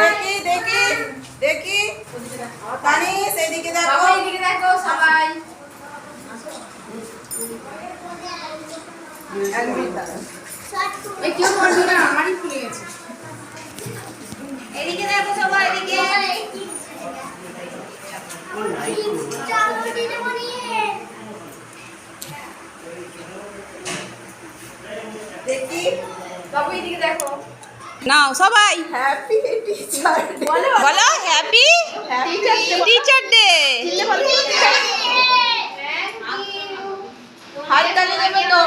দেখি দেখি দেখি তানি সেদিকে দেখো। সবাই এদিকে দেখো সবাই। এক মিনিট দাঁড়াও। এই কেউ করবি না আমারই নাও সবাই। হ্যাপি টিচার বলো হ্যাপি টিচার ডে হাততালি দেবে তো।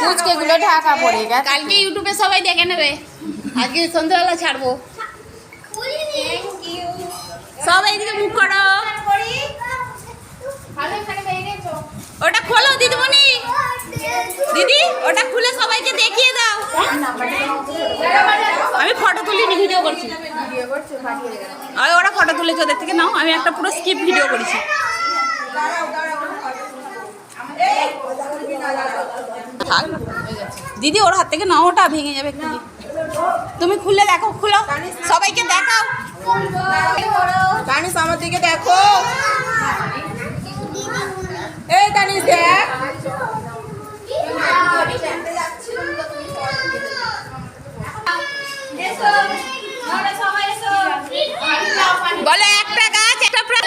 ফুচকেগুলো ঢাকা পড়ে গেছে। কালকে ইউটিউবে সবাই দেখে নেবে। আজকে সন্ধ্যাবেলা ছাড়বো। সবাই এদিকে মুখ করো ভালো এখানে বেরিয়েছো ওটা খোলো দিদিমণি দিদি ওটা খুলে সবাইকে দেখিয়ে দাও আমি ফটো তুলিনি ভিডিও করছি। আর, ওরা ফটো তুলেছে ওদের থেকে। নাও, আমি একটা পুরো স্কিপ ভিডিও করেছি। দিদি, ওর হাত থেকে নাও, ওটা ভেঙে যাবে একটু। তুমি খুলে দেখো, খুলো। সবাইকে দেখাও। তানিস আমার দিকে দেখো। এই তানিস দেখ। বলো একটা গাছ একটা প্রাণ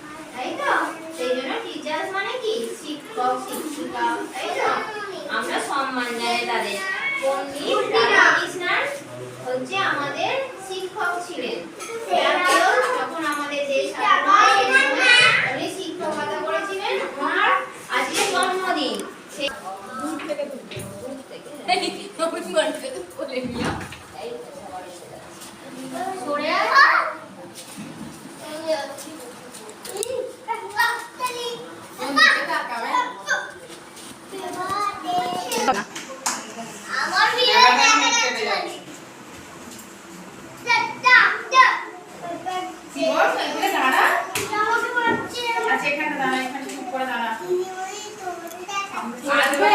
তাই তো? সেই জন্য টিচার্স মানে কি? শিক্ষক, শিক্ষিকা, তাই তো? আমরা সম্মান জানাই তাদের। পণ্ডিত রাধাকৃষ্ণন হচ্ছে আমাদের শিক্ষক ছিলেন। আচ্ছা এখানে দাঁড়া এখানে চুপ করে দাঁড়া। আসবে